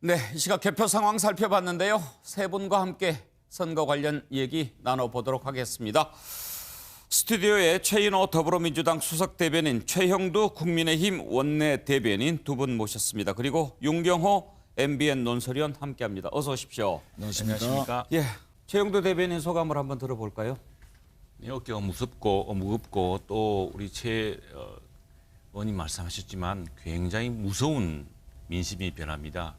네, 이 시각 개표 상황 살펴봤는데요. 세 분과 함께 선거 관련 얘기 나눠보도록 하겠습니다. 스튜디오에 최인호 더불어민주당 수석 대변인, 최형두 국민의힘 원내 대변인 두 분 모셨습니다. 그리고 윤경호 MBN 논설위원 함께합니다. 어서 오십시오. 안녕하십니까. 예, 최형두 대변인 소감을 한번 들어볼까요? 네, 어깨가 무섭고 어, 무겁고 또 우리 최 어, 의원님 말씀하셨지만 굉장히 무서운 민심이 변합니다.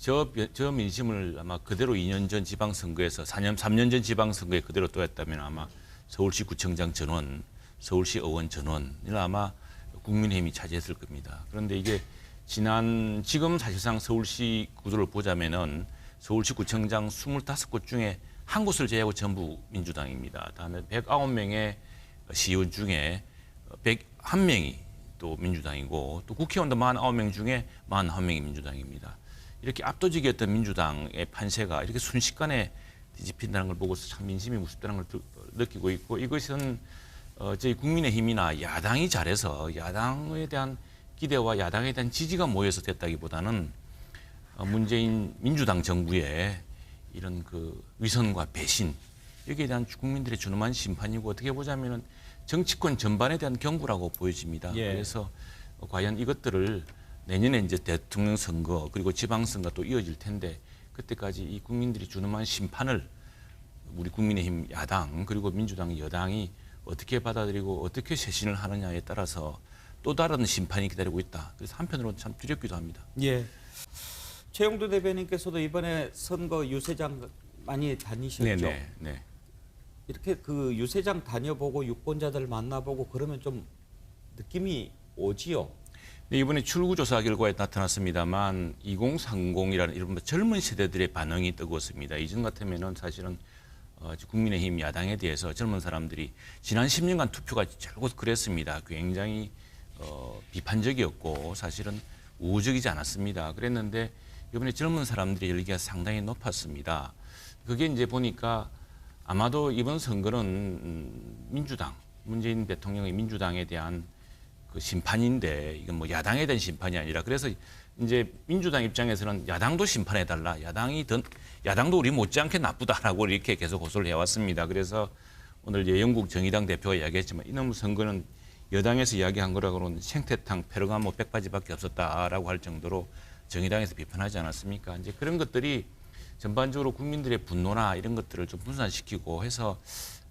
저, 변- 저 민심을 아마 그대로 2년 전 지방선거에서 4년, 3년 전 지방선거에 그대로 둬였다면 아마 서울시 구청장 전원, 서울시 의원 전원을 아마 국민의힘이 차지했을 겁니다. 그런데 이게 지난 지금 사실상 서울시 구도를 보자면은 서울시 구청장 25곳 중에 한 곳을 제외하고 전부 민주당입니다. 다음에 109명의 시의원 중에 101명이 또 민주당이고 또 국회의원도 49명 중에 41명이 민주당입니다. 이렇게 압도적이었던 민주당의 판세가 이렇게 순식간에 뒤집힌다는 걸 보고서 참 민심이 무섭다는 걸 들- 느끼고 있고 이것은 어, 저희 국민의힘이나 야당이 잘해서 야당에 대한 기대와 야당에 대한 지지가 모여서 됐다기보다는 어, 문재인 민주당 정부의 이런 그 위선과 배신 여기에 대한 국민들의 준엄한 심판이고 어떻게 보자면은 정치권 전반에 대한 경고라고 보여집니다. 예. 그래서 어, 과연 이것들을 내년에 이제 대통령 선거 그리고 지방 선거 또 이어질 텐데 그때까지 이 국민들이 준엄한 심판을 우리 국민의힘 야당 그리고 민주당 여당이 어떻게 받아들이고 어떻게 쇄신을 하느냐에 따라서 또 다른 심판이 기다리고 있다. 그래서 한편으로는 참 두렵기도 합니다. 예. 최영두 대변인께서도 이번에 선거 유세장 많이 다니셨죠? 네네. 네. 이렇게 그 유세장 다녀보고 유권자들 만나보고 그러면 좀 느낌이 오지요. 네, 이번에 출구조사 결과에 나타났습니다만 2030이라는 이른바 젊은 세대들의 반응이 뜨거웠습니다. 이전 같으면은 사실은 어, 국민의힘 야당에 대해서 젊은 사람들이 지난 10년간 투표가 결국 그랬습니다. 굉장히 어, 비판적이었고 사실은 우호적이지 않았습니다. 그랬는데 이번에 젊은 사람들의 열기가 상당히 높았습니다. 그게 이제 보니까 아마도 이번 선거는 음, 민주당, 문재인 대통령의 민주당에 대한 그 심판인데 이건 뭐 야당에 대한 심판이 아니라 그래서 이제 민주당 입장에서는 야당도 심판해 달라 야당이 더 야당도 우리 못지않게 나쁘다라고 이렇게 계속 호소를 해왔습니다. 그래서 오늘 이제 영국 정의당 대표가 이야기했지만 이놈 선거는 여당에서 이야기한 거라고는 생태탕 페르가모 백바지밖에 없었다라고 할 정도로 정의당에서 비판하지 않았습니까? 이제 그런 것들이 전반적으로 국민들의 분노나 이런 것들을 좀 분산시키고 해서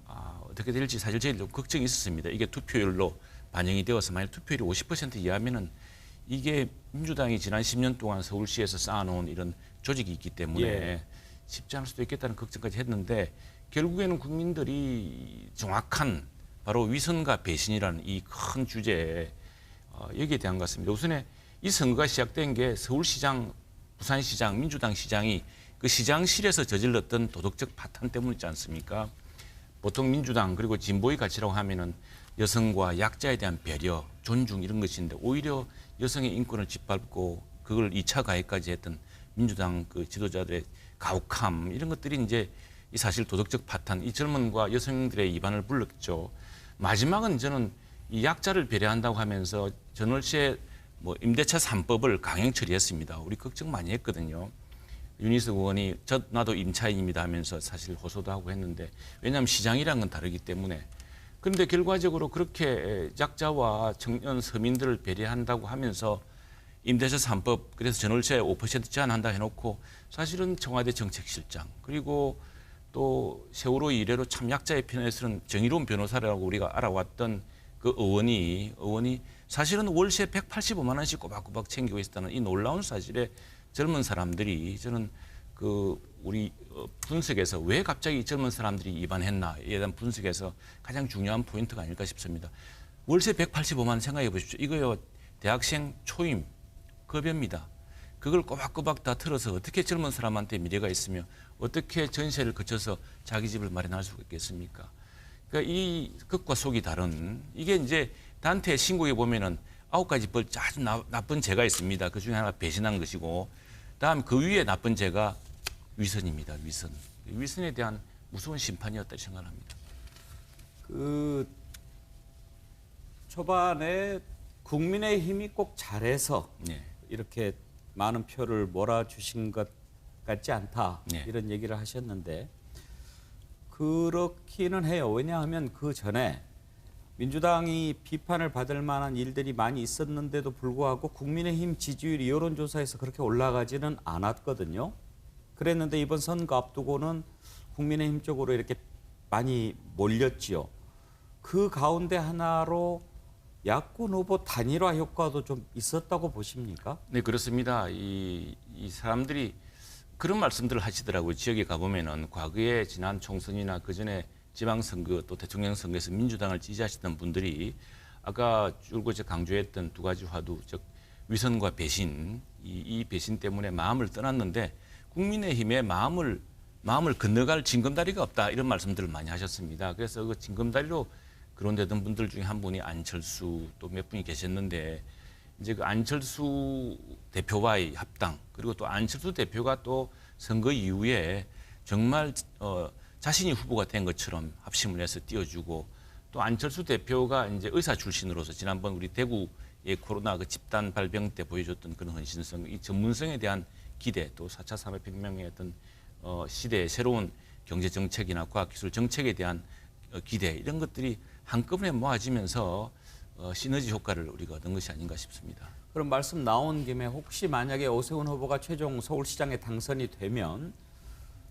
아, 어떻게 될지 사실 제일 좀 걱정이 있었습니다. 이게 투표율로 반영이 되어서 만약 투표율이 50% 이하면은 이게 민주당이 지난 10년 동안 서울시에서 쌓아놓은 이런 조직이 있기 때문에 예. 쉽지 않을 수도 있겠다는 걱정까지 했는데 결국에는 국민들이 정확한 바로 위선과 배신이라는 이 큰 주제에 어, 여기에 대한 것 같습니다. 우선에 이 선거가 시작된 게 서울시장, 부산시장, 민주당 시장이 그 시장실에서 저질렀던 도덕적 파탄 때문이지 않습니까? 보통 민주당 그리고 진보의 가치라고 하면은 여성과 약자에 대한 배려, 존중 이런 것인데 오히려 여성의 인권을 짓밟고 그걸 2차 가해까지 했던 민주당 그 지도자들의 가혹함 이런 것들이 이제 이 사실 도덕적 파탄, 이 젊은과 여성들의 입안을 불렀죠. 마지막은 저는 이 약자를 배려한다고 하면서 전월세 뭐 임대차 3법을 강행 처리했습니다. 우리 걱정 많이 했거든요. 윤희석 의원이 저 나도 임차인입니다 하면서 사실 호소도 하고 했는데 왜냐하면 시장이란 건 다르기 때문에 그런데 결과적으로 그렇게 약자와 청년 서민들을 배려한다고 하면서 임대차 3법 그래서 전월세 5% 제한한다 해놓고 사실은 청와대 정책실장 그리고 또 세월호 이래로 참 약자의 편에 서는 정의로운 변호사라고 우리가 알아왔던 그 의원이 의원이 사실은 월세 185만 원씩 꼬박꼬박 챙기고 있었다는 이 놀라운 사실에 젊은 사람들이 저는 그 우리 어, 분석에서 왜 갑자기 젊은 사람들이 입안했나에 대한 분석에서 가장 중요한 포인트가 아닐까 싶습니다. 월세 185만 원 생각해 보십시오. 이거요 대학생 초임 급여입니다. 그걸 꼬박꼬박 다 틀어서 어떻게 젊은 사람한테 미래가 있으며 어떻게 전세를 거쳐서 자기 집을 마련할 수 있겠습니까? 그러니까 이 극과 속이 다른 이게 이제 단체 신고에 보면은 아홉 가지 벌 아주 나, 나쁜 죄가 있습니다. 그 중에 하나 가 배신한 것이고, 다음 그 위에 나쁜 죄가 위선입니다. 위선. 위선에 대한 무서운 심판이었다 생각합니다. 그 초반에 국민의 힘이 꼭 잘해서 네. 이렇게 많은 표를 몰아주신 것 같지 않다 네. 이런 얘기를 하셨는데 그렇기는 해요. 왜냐하면 그 전에 민주당이 비판을 받을 만한 일들이 많이 있었는데도 불구하고 국민의힘 지지율이 여론조사에서 그렇게 올라가지는 않았거든요. 그랬는데 이번 선거 앞두고는 국민의힘 쪽으로 이렇게 많이 몰렸지요. 그 가운데 하나로 야권 후보 단일화 효과도 좀 있었다고 보십니까? 네 그렇습니다. 이, 이 사람들이 그런 말씀들을 하시더라고요. 지역에 가보면은 과거에 지난 총선이나 그 전에 지방선거 또 대통령 선거에서 민주당을 지지하시던 분들이 아까 줄곧 저 강조했던 두 가지 화두 즉 위선과 배신 이, 이 배신 때문에 마음을 떠났는데 국민의힘의 마음을 마음을 건너갈 징검다리가 없다 이런 말씀들을 많이 하셨습니다. 그래서 그 징검다리로 그런데던 분들 중에 한 분이 안철수 또 몇 분이 계셨는데 이제 그 안철수 대표와의 합당 그리고 또 안철수 대표가 또 선거 이후에 정말 어, 자신이 후보가 된 것처럼 합심을 해서 띄워주고 또 안철수 대표가 이제 의사 출신으로서 지난번 우리 대구의 코로나 그 집단 발병 때 보여줬던 그런 헌신성, 이 전문성에 대한 기대 또 4차 산업혁명의 어떤 어, 시대의 새로운 경제 정책이나 과학 기술 정책에 대한 어, 기대 이런 것들이 한꺼번에 모아지면서 어, 시너지 효과를 우리가 얻은 것이 아닌가 싶습니다. 그럼 말씀 나온 김에 혹시 만약에 오세훈 후보가 최종 서울시장에 당선이 되면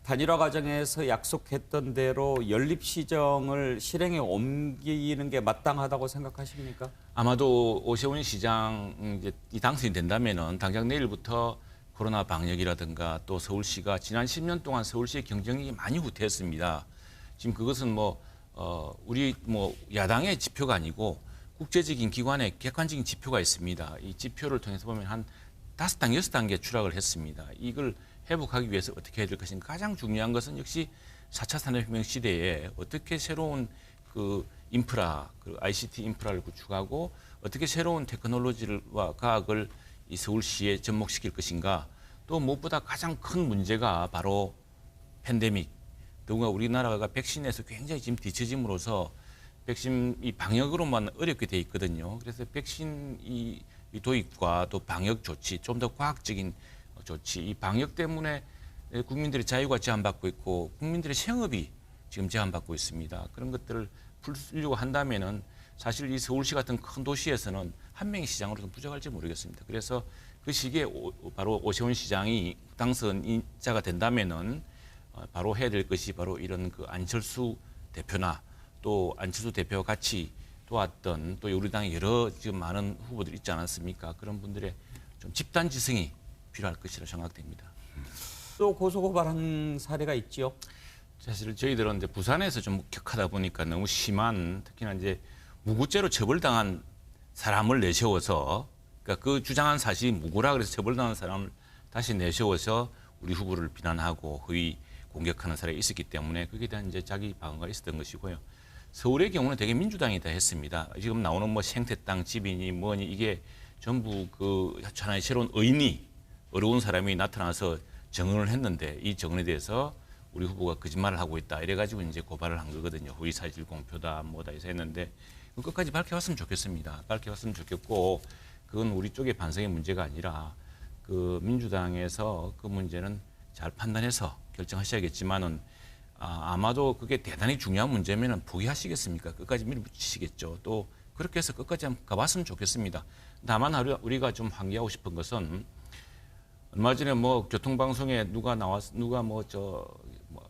단일화 과정에서 약속했던 대로 연립시정을 실행에 옮기는 게 마땅하다고 생각하십니까? 아마도 오세훈 시장 이 당선이 된다면은 당장 내일부터 코로나 방역이라든가 또 서울시가 지난 10년 동안 서울시의 경쟁력이 많이 후퇴했습니다. 지금 그것은 뭐 어, 우리 뭐 야당의 지표가 아니고 국제적인 기관의 객관적인 지표가 있습니다. 이 지표를 통해서 보면 한 다섯 단 여섯 단계 추락을 했습니다. 이걸 회복하기 위해서 어떻게 해야 될 것인가 가장 중요한 것은 역시 4차 산업혁명 시대에 어떻게 새로운 그 인프라, 그 ICT 인프라를 구축하고 어떻게 새로운 테크놀로지와 과학을 이 서울시에 접목시킬 것인가 또 무엇보다 가장 큰 문제가 바로 팬데믹 더구나 우리나라가 백신에서 굉장히 지금 뒤처짐으로써 백신 이 방역으로만 어렵게 돼 있거든요. 그래서 백신 이, 이 도입과 또 방역 조치 좀 더 과학적인 조치 이 방역 때문에 국민들의 자유가 제한받고 있고 국민들의 생업이 지금 제한받고 있습니다. 그런 것들을 풀려고 한다면은 사실 이 서울시 같은 큰 도시에서는 한 명의 시장으로서 부족할지 모르겠습니다. 그래서 그 시기에 오- 바로 오세훈 시장이 당선자가 된다면은 어, 바로 해야 될 것이 바로 이런 그 안철수 대표나 또 안철수 대표와 같이 도왔던 또 우리 당의 여러 지금 많은 후보들 있지 않았습니까? 그런 분들의 좀 집단 지성이 필요할 것이라 생각됩니다. 또 고소고발한 사례가 있지요. 사실 저희들은 이제 부산에서 좀 격하다 보니까 너무 심한 특히나 이제 무고죄로 처벌당한 사람을 내세워서 그러니까 그 주장한 사실이 무고라 그래서 처벌당한 사람을 다시 내세워서 우리 후보를 비난하고 허위 공격하는 사례가 있었기 때문에 거기에 대한 이제 자기 방어가 있었던 것이고요. 서울의 경우는 되게 민주당이 다 했습니다. 지금 나오는 뭐 생태 땅 집이니 뭐니 이게 전부 그 하나의 새로운 의인이 어려운 사람이 나타나서 정언을 했는데 이 정언에 대해서 우리 후보가 거짓말을 하고 있다 이래가지고 이제 고발을 한 거거든요. 허위 사실 공표다 뭐다 해서 했는데 끝까지 밝혀왔으면 좋겠습니다. 밝혀왔으면 좋겠고 그건 우리 쪽의 반성의 문제가 아니라 그 민주당에서 그 문제는 잘 판단해서 결정하셔야겠지만은 아, 아마도 그게 대단히 중요한 문제면은 포기하시겠습니까? 끝까지 밀어붙이시겠죠. 또 그렇게 해서 끝까지 한번 가봤으면 좋겠습니다. 다만 우리가 좀 환기하고 싶은 것은 얼마 전에 뭐 교통방송에 누가 나왔 누가 뭐저 뭐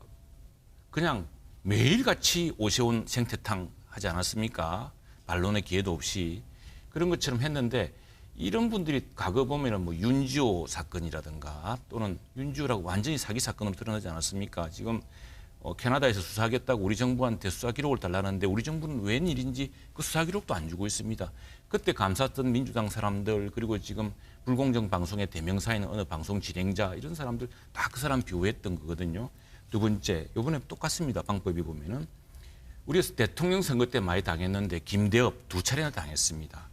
그냥 매일같이 오세훈 생태탕 하지 않았습니까? 반론의 기회도 없이 그런 것처럼 했는데 이런 분들이 과거 보면은 뭐 윤지호 사건이라든가 또는 윤지호라고 완전히 사기 사건으로 드러나지 않았습니까? 지금 어, 캐나다에서 수사하겠다고 우리 정부한테 수사 기록을 달라는데 우리 정부는 웬일인지 그 수사 기록도 안 주고 있습니다. 그때 감쌌던 민주당 사람들 그리고 지금 불공정 방송의 대명사 있는 어느 방송 진행자 이런 사람들 다 그 사람 비호했던 거거든요. 두 번째, 이번에 똑같습니다. 방법이 보면은 우리 대통령 선거 때 많이 당했는데 김대업 두 차례나 당했습니다.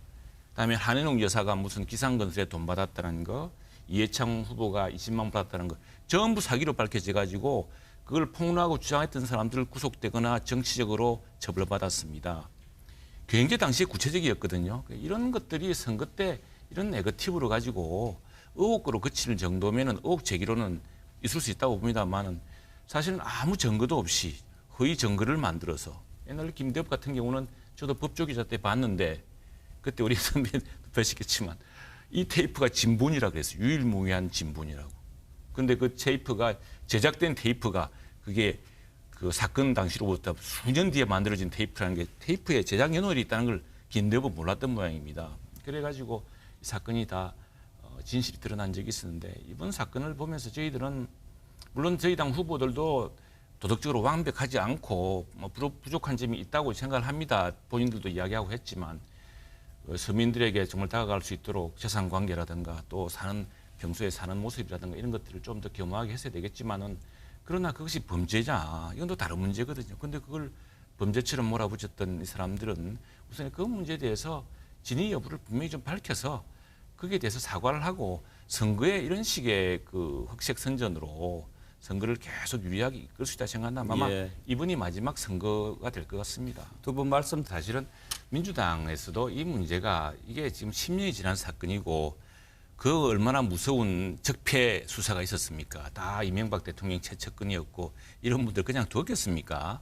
그다음에 한현웅 여사가 무슨 기상건설에 돈 받았다는 거, 이해창 후보가 20만 원 받았다는 거 전부 사기로 밝혀져 가지고 그걸 폭로하고 주장했던 사람들 구속되거나 정치적으로 처벌 받았습니다. 굉장히 당시에 구체적이었거든요. 이런 것들이 선거 때 이런 네거티브로 가지고 의혹으로 그칠 정도면은 의혹 제기로는 있을 수 있다고 봅니다만은 사실은 아무 증거도 없이 허위 증거를 만들어서 옛날 김대엽 같은 경우는 저도 법조기자 때 봤는데 그때 우리 선배 뵈시겠지만 이 테이프가 진본이라 그랬어요. 유일무이한 진본이라고. 근데 그 테이프가 제작된 테이프가 그게 그 사건 당시로부터 수년 뒤에 만들어진 테이프라는 게 테이프에 제작 연월이 있다는 걸 김대엽은 몰랐던 모양입니다. 그래가지고 이 사건이 다 어, 진실이 드러난 적이 있었는데 이번 사건을 보면서 저희들은 물론 저희 당 후보들도 도덕적으로 완벽하지 않고 뭐 부족- 부족한 점이 있다고 생각을 합니다. 본인들도 이야기하고 했지만 어, 서민들에게 정말 다가갈 수 있도록 재산 관계라든가 또 사는 평소에 사는 모습이라든가 이런 것들을 좀 더 겸허하게 했어야 되겠지만은 그러나 그것이 범죄자 이건 또 다른 문제거든요. 근데 그걸 범죄처럼 몰아붙였던 이 사람들은 우선 그 문제에 대해서 진위 여부를 분명히 좀 밝혀서 거기에 대해서 사과를 하고 선거에 이런 식의 그 흑색 선전으로 선거를 계속 유리하게 이끌 수 있다 생각한다면 아마 예. 이번이 마지막 선거가 될 것 같습니다. 두 분 말씀 사실은 민주당에서도 이 문제가 이게 지금 10년이 지난 사건이고 그 얼마나 무서운 적폐 수사가 있었습니까? 다 이명박 대통령 최측근이었고 이런 분들 그냥 두었겠습니까?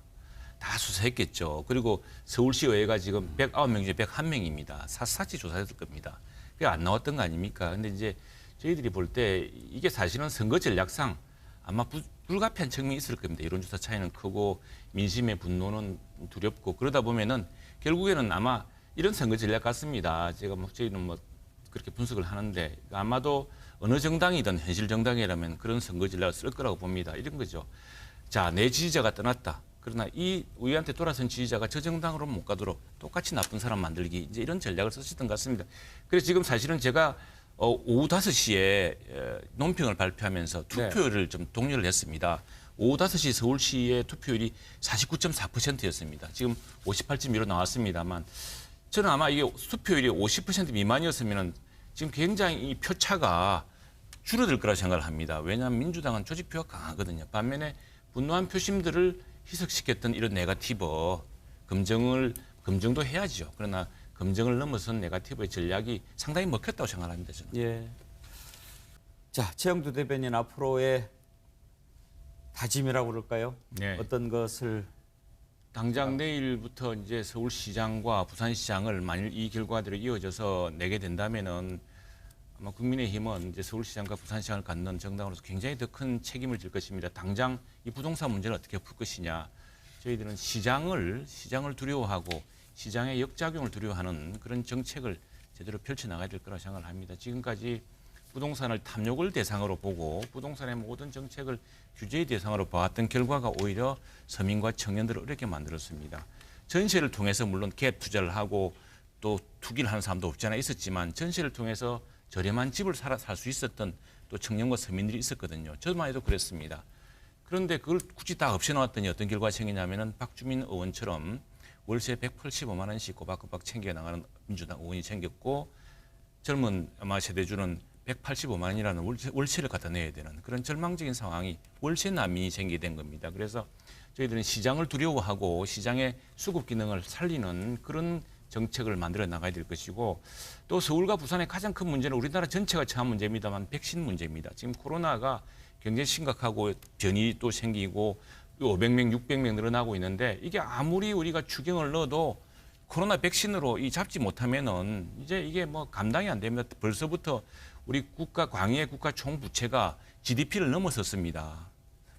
다 수사했겠죠. 그리고 서울시 의회가 지금 109명 중에 101명입니다. 샅샅이 조사했을 겁니다. 그게 안 나왔던 거 아닙니까? 근데 이제 저희들이 볼 때 이게 사실은 선거 전략상 아마 부- 불가피한 측면이 있을 겁니다. 여론조사 차이는 크고 민심의 분노는 두렵고 그러다 보면은 결국에는 아마 이런 선거 전략 같습니다. 제가 뭐 저희는 뭐 그렇게 분석을 하는데 아마도 어느 정당이든 현실 정당이라면 그런 선거 전략을 쓸 거라고 봅니다. 이런 거죠. 자, 내 지지자가 떠났다. 그러나 이 우리한테 돌아선 지지자가 저 정당으로 못 가도록 똑같이 나쁜 사람 만들기 이제 이런 전략을 쓰셨던 것 같습니다. 그래서 지금 사실은 제가 어, 오후 5시에 에, 논평을 발표하면서 투표율을 좀 독려를 했습니다. 오후 5시 서울시의 투표율이 49.4%였습니다. 지금 58.2로 나왔습니다만 저는 아마 이게 투표율이 50% 미만이었으면 지금 굉장히 이 표차가 줄어들 거라 생각을 합니다. 왜냐하면 민주당은 조직표가 강하거든요. 반면에 분노한 표심들을 희석시켰던 이런 네가티브 검증을 검증도 해야죠. 그러나 검증을 넘어선 네가티브의 전략이 상당히 먹혔다고 생각합니다. 저는. 예. 자, 최영두 대변인 앞으로의 다짐이라고 그럴까요? 네. 어떤 것을 당장 내일부터 이제 서울시장과 부산시장을 만일 이 결과대로 이어져서 내게 된다면은 아마 국민의힘은 이제 서울시장과 부산시장을 갖는 정당으로서 굉장히 더 큰 책임을 질 것입니다. 당장 이 부동산 문제를 어떻게 풀 것이냐. 저희들은 시장을 시장을 두려워하고 시장의 역작용을 두려워하는 그런 정책을 제대로 펼쳐 나가야 될 거라고 생각을 합니다. 지금까지 부동산을 탐욕을 대상으로 보고 부동산의 모든 정책을 규제의 대상으로 봐왔던 결과가 오히려 서민과 청년들을 어렵게 만들었습니다. 전세를 통해서 물론 갭 투자를 하고 또 투기를 하는 사람도 없지 않아 있었지만 전세를 통해서 저렴한 집을 살 수 있었던 또 청년과 서민들이 있었거든요. 저만 해도 그랬습니다. 그런데 그걸 굳이 다 없애놓았더니 어떤 결과가 생기냐면은 박주민 의원처럼 월세 185만 원씩 꼬박꼬박 챙겨 나가는 민주당 의원이 생겼고 젊은 아마 세대주는 185만 원이라는 월세, 월세를 갖다 내야 되는 그런 절망적인 상황이 월세 난민이 생기게 된 겁니다. 그래서 저희들은 시장을 두려워하고 시장의 수급 기능을 살리는 그런 정책을 만들어 나가야 될 것이고 또 서울과 부산의 가장 큰 문제는 우리나라 전체가 처한 문제입니다만 백신 문제입니다. 지금 코로나가 굉장히 심각하고 변이 또 생기고 500명, 600명 늘어나고 있는데 이게 아무리 우리가 추경을 넣어도 코로나 백신으로 이 잡지 못하면은 이제 이게 뭐 감당이 안 됩니다. 벌써부터 우리 국가 광의의 국가 총 부채가 GDP를 넘어섰습니다.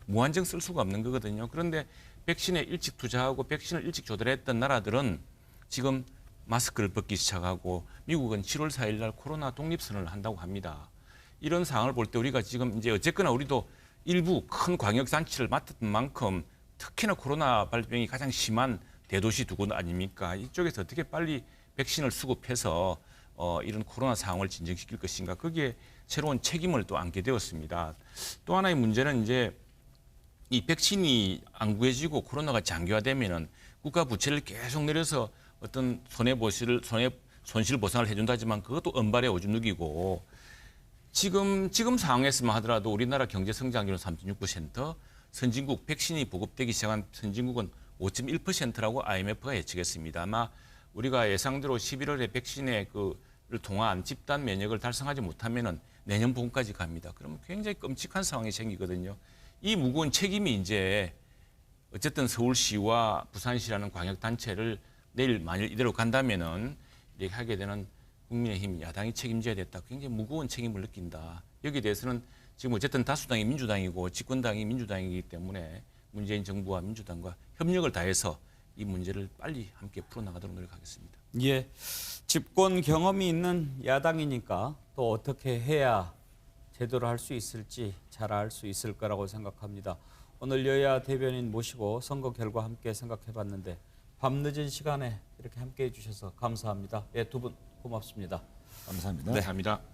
무한정 쓸 수가 없는 거거든요. 그런데 백신에 일찍 투자하고 백신을 일찍 조달했던 나라들은 지금 마스크를 벗기 시작하고 미국은 7월 4일 날 코로나 독립선언을 한다고 합니다. 이런 상황을 볼 때 우리가 지금 이제 어쨌거나 우리도 일부 큰 광역 잔치를 맡았던 만큼 특히나 코로나 발병이 가장 심한 대도시 두 곳 아닙니까? 이쪽에서 어떻게 빨리 백신을 수급해서 어, 이런 코로나 상황을 진정시킬 것인가? 거기에 새로운 책임을 또 안게 되었습니다. 또 하나의 문제는 이제 이 백신이 안 구해지고 코로나가 장기화되면은 국가 부채를 계속 내려서 어떤 손해 보시를 손해 손실 보상을 해준다지만 그것도 은발의 오줌 누기고 지금 지금 상황에서만 하더라도 우리나라 경제 성장률은 3.6%, 선진국 백신이 보급되기 시작한 선진국은 5.1%라고 IMF가 예측했습니다. 아마 우리가 예상대로 11월에 백신의 그를 통한 집단 면역을 달성하지 못하면은 내년 봄까지 갑니다. 그러면 굉장히 끔찍한 상황이 생기거든요. 이 무거운 책임이 이제 어쨌든 서울시와 부산시라는 광역 단체를 내일 만일 이대로 간다면은 이렇게 하게 되는 국민의힘 야당이 책임져야 됐다. 굉장히 무거운 책임을 느낀다. 여기에 대해서는 지금 어쨌든 다수당이 민주당이고 집권당이 민주당이기 때문에 문재인 정부와 민주당과 협력을 다해서 이 문제를 빨리 함께 풀어나가도록 노력하겠습니다. 예, 집권 경험이 있는 야당이니까 또 어떻게 해야 제대로 할 수 있을지 잘 알 수 있을 거라고 생각합니다. 오늘 여야 대변인 모시고 선거 결과 함께 생각해 봤는데 밤늦은 시간에 이렇게 함께 해 주셔서 감사합니다. 예, 두 분 고맙습니다. 감사합니다. 감사합니다.